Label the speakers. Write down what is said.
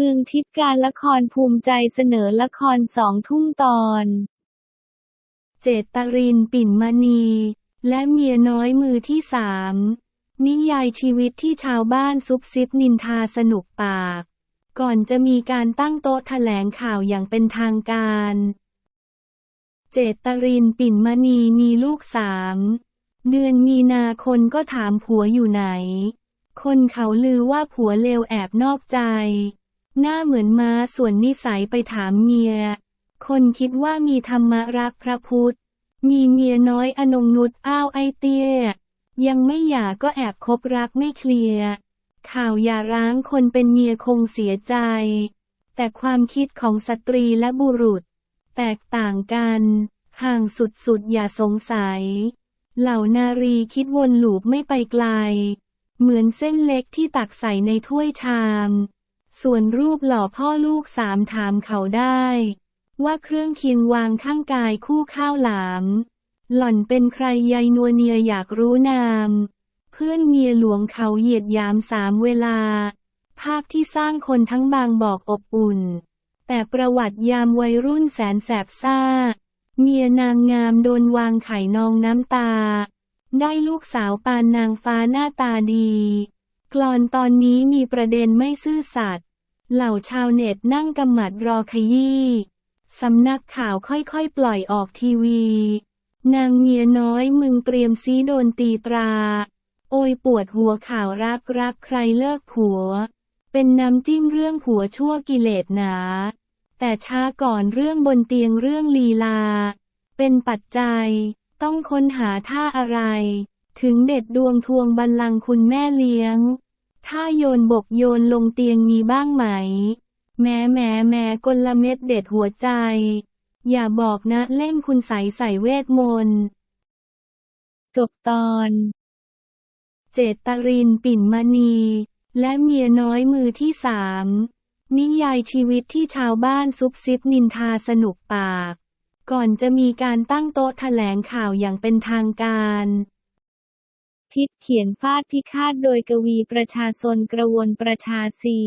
Speaker 1: มืองทิพย์การละครภูมิใจเสนอละครสองทุ่มตอน เจตรินปิ่นมณี และเมียน้อยมือที่สามนิยายชีวิตที่ชาวบ้านซุบซิบนินทาสนุกปาก ก่อนจะมีการตั้งโต๊ะแถลงข่าวอย่างเป็นทางการ เจตรินปิ่นมณีมีลูกสามเดือนมีนาคนก็ถามผัวอยู่ไหน คนเขาลือว่าผัวเลวแอบนอกใจ หน้าเหมือนม้าส่วนนิสัยไปถามเมีย คนคิดว่ามีธรรมรักพระพุทธ มีเมียน้อยอนงนุษอ้าวไอเตี้ย ยังไม่หย่าก็แอบคบรักไม่เคลียร์ ข่าวอย่าร้างคนเป็นเมียคงเสียใจ แต่ความคิดของสตรีและบุรุษ แตกต่างกัน ห่างสุดๆอย่าสงสัย เหล่านารีคิดวนลูปไม่ไปไกล เหมือนเส้นเล็กที่ตักใส่ในถ้วยชาม ส่วนรูปหล่อพ่อลูกสามถามเขาได้ ว่าเครื่องเคียงวางข้างกายคู่ข้าวหลาม หล่อนเป็นใครยายนัวเนียอยากรู้นาม เพื่อนเมียหลวงเขาเหยียดยามสามเวลา ภาพที่สร้างคนทั้งบางบอกอบอุ่น แต่ประวัติยามวัยรุ่นแสนแสบซ่า เมียนางงามโดนวางไข่นองน้ำตา ได้ลูกสาวปานนางฟ้าหน้าตาดีกลอนตอนนี้มีประเด็นไม่ซื่อสัตย์ เหล่าชาวเน็ตนั่งกำหมัดรอขยี้สำนักข่าวค่อยๆ ปล่อยออกทีวี นางเมียน้อยมึงเตรียมซีโดนตีตรา โอยปวดหัวข่าวรักรักใครเลิกผัว เป็นน้ำจิ้มเรื่องผัวชั่วกิเลสหนา แต่ช้าก่อนเรื่องบนเตียงเรื่องลีลา เป็นปัจจัย ต้องค้นหาท่าอะไร ถึงเด็ดดวงทวงบัลลังก์คุณแม่เลี้ยง ถ้าโยนบกโยนลงเตียงมีบ้างไหม แม้แม้แม้กลเม็ดเด็ดหัวใจ อย่าบอกนะเล่นคุณใสใส่เวทมนต์จบตอน เจตรินปิ่นมณี และเมียน้อยมือที่สามนิยายชีวิตที่ชาวบ้านซุบซิบนินทาสนุกปาก ก่อนจะมีการตั้งโต๊ะแถลงข่าวอย่างเป็นทางการ พิษเขียนฟาดพิฆาตโดยกวีประชาชนกระวนประชาสี